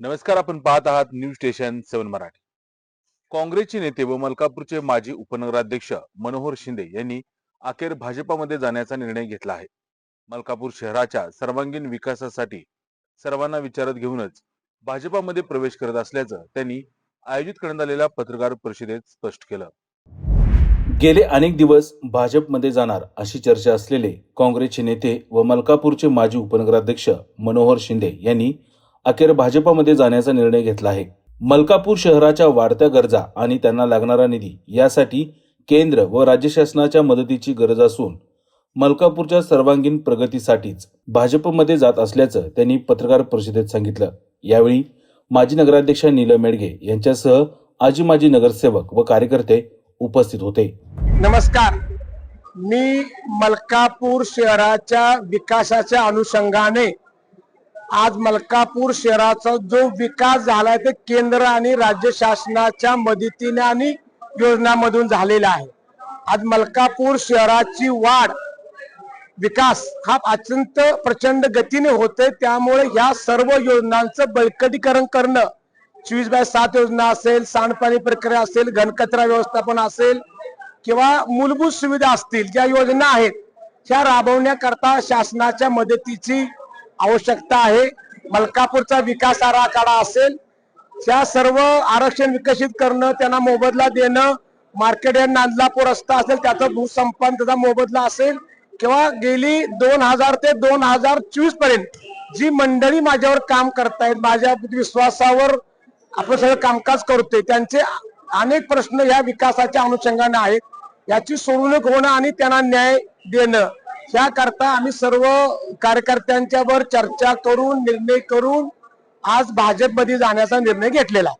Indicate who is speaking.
Speaker 1: नमस्कार आपण पाहत आहात न्यूज स्टेशन सेवन मराठी. काँग्रेसचे नेते व मलकापूरचे माजी उपनगराध्यक्ष मनोहर शिंदे यांनी अखेर भाजपामध्ये जाण्याचा निर्णय घेतला आहे. मलकापूर शहराच्या सर्वांगीण विकासासाठी सर्वांना विचारात घेऊनच भाजपामध्ये प्रवेश करत असल्याचं त्यांनी आयोजित करण्यात आलेल्या पत्रकार परिषदेत स्पष्ट केलं.
Speaker 2: गेले अनेक दिवस भाजपमध्ये जाणार अशी चर्चा असलेले काँग्रेसचे नेते व मलकापूरचे माजी उपनगराध्यक्ष मनोहर शिंदे यांनी अखेर भाजपमध्ये जाण्याचा निर्णय घेतला आहे. मलकापूर शहराच्या वाढत्या गरजा आणि त्यांना लागणारा निधी यासाठी केंद्र व राज्य शासनाच्या मदतीची गरज असून मलकापूरच्या सर्वांगीण प्रगतीसाठीच भाजपमध्ये जात असल्याचं त्यांनी पत्रकार परिषदेत सांगितलं. यावेळी माजी नगराध्यक्ष नीलम मेडगे यांच्यासह आजी माजी नगरसेवक व कार्यकर्ते उपस्थित होते.
Speaker 3: नमस्कार. मी मलकापूर शहराच्या विकासाच्या अनुषंगाने आज मलकापूर शहराचा जो विकास झालाय ते केंद्र आणि राज्य शासनाच्या मदतीने आणि योजनामधून झालेला आहे. आज मलकापूर शहराची वाढ विकास हा अत्यंत प्रचंड गतीने होते त्यामुळे या सर्व योजनांचं बळकटीकरण करणं चोवीस बाय सात योजना असेल सांडपाणी प्रक्रिया असेल घनकचरा व्यवस्थापन असेल किंवा मूलभूत सुविधा असतील ज्या योजना आहेत त्या राबवण्याकरता शासनाच्या मदतीची आवश्यकता आहे. मलकापूरचा विकास आराखडा असेल त्या सर्व आरक्षण विकसित करणं त्यांना मोबदला देणं मार्केट या नांदलापूर रस्ता असेल त्याचा भूसंपादन त्याचा मोबदला असेल किंवा गेली दोन हजार ते दोन हजार चोवीसपर्यंत जी मंडळी माझ्यावर काम करतायत माझ्या विश्वासावर आपण सगळं कामकाज करतोय त्यांचे अनेक प्रश्न या विकासाच्या अनुषंगाने आहेत. याची सोडवणूक होणं आणि त्यांना न्याय देणं. त्याकरता आम्ही सर्व कार्यकर्त्यांच्या वर चर्चा करून निर्णय करून आज भाजपमध्ये जाण्याचा निर्णय घेतलेला